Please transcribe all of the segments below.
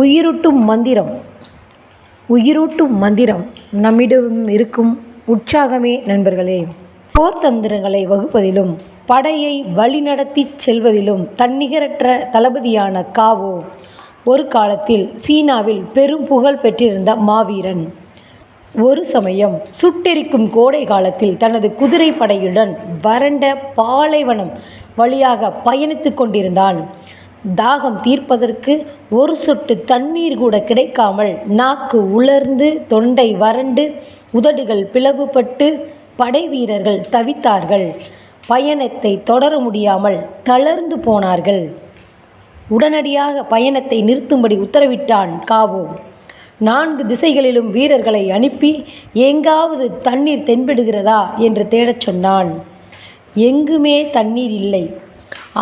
உயிரூட்டும் மந்திரம். உயிரூட்டும் மந்திரம் நம்மிடம் இருக்கும் உற்சாகமே நண்பர்களே. போர்த்தந்திரங்களை வகுப்பதிலும் படையை வழிநடத்திச் செல்வதிலும் தன்னிகரற்ற தளபதியான காவோ ஒரு காலத்தில் சீனாவில் பெரும் புகழ் பெற்றிருந்த மாவீரன். ஒரு சமயம் சுட்டெரிக்கும் கோடை காலத்தில் தனது குதிரை படையுடன் வறண்ட பாலைவனம் வழியாக பயணித்துக் கொண்டிருந்தான். தாகம் தீர்ப்பதற்கு ஒரு சொட்டு தண்ணீர் கூட கிடைக்காமல் நாக்கு உலர்ந்து தொண்டை வறண்டு உதடுகள் பிளவுபட்டு படை வீரர்கள் தவித்தார்கள். பயணத்தை தொடர முடியாமல் தளர்ந்து போனார்கள். உடனடியாக பயணத்தை நிறுத்தும்படி உத்தரவிட்டான் காவோ. நான்கு திசைகளிலும் வீரர்களை அனுப்பி எங்காவது தண்ணீர் தென்படுகிறதா என்று தேடச் சொன்னான். எங்குமே தண்ணீர் இல்லை.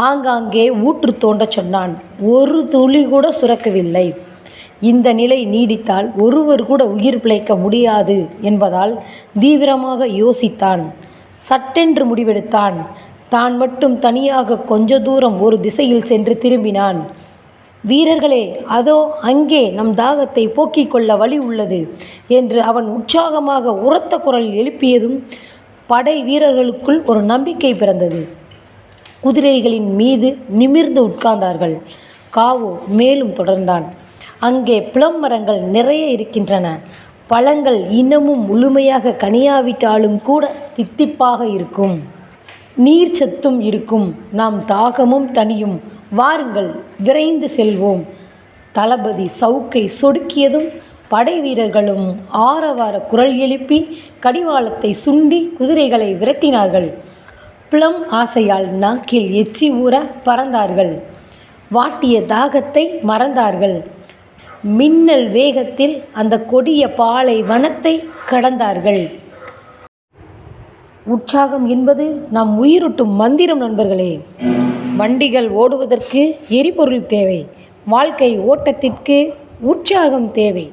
ஆங்காங்கே ஊற்று தோண்டச் சொன்னான். ஒரு துளி கூட சுரக்கவில்லை. இந்த நிலை நீடித்தால் ஒருவர் கூட உயிர் பிழைக்க முடியாது என்பதால் தீவிரமாக யோசித்தான். சட்டென்று முடிவெடுத்தான். தான் மட்டும் தனியாக கொஞ்ச தூரம் ஒரு திசையில் சென்று திரும்பினான். வீரர்களே அதோ அங்கே நம் தாகத்தை போக்கிக் கொள்ள வழி உள்ளது என்று அவன் உற்சாகமாக உரத்த குரல் எழுப்பியதும் படை வீரர்களுக்குள் ஒரு நம்பிக்கை பிறந்தது. குதிரைகளின் மீது நிமிர்ந்து உட்கார்ந்தார்கள். காவோ மேலும் தொடர்ந்தான். அங்கே பிளம் மரங்கள் நிறைய இருக்கின்றன. பழங்கள் இன்னமும் முழுமையாக கனியாவிட்டாலும் கூட தித்திப்பாக இருக்கும். நீர் சத்தும் இருக்கும். நாம் தாகமும் தனியும் வாருங்கள் விரைந்து செல்வோம். தளபதி சவுக்கை சொடுக்கியதும் படை வீரர்களும் ஆரவார குரல் எழுப்பி கடிவாளத்தை சுண்டி குதிரைகளை விரட்டினார்கள். பிளம் ஆசையால் நாக்கில் எச்சி ஊற பறந்தார்கள். வாட்டிய தாகத்தை மறந்தார்கள். மின்னல் வேகத்தில் அந்த கொடிய பாலை வனத்தை கடந்தார்கள். உற்சாகம் என்பது நாம் உயிரூட்டும் மந்திரம் நண்பர்களே. வண்டிகள் ஓடுவதற்கு எரிபொருள் தேவை. வாழ்க்கை ஓட்டத்திற்கு உற்சாகம் தேவை.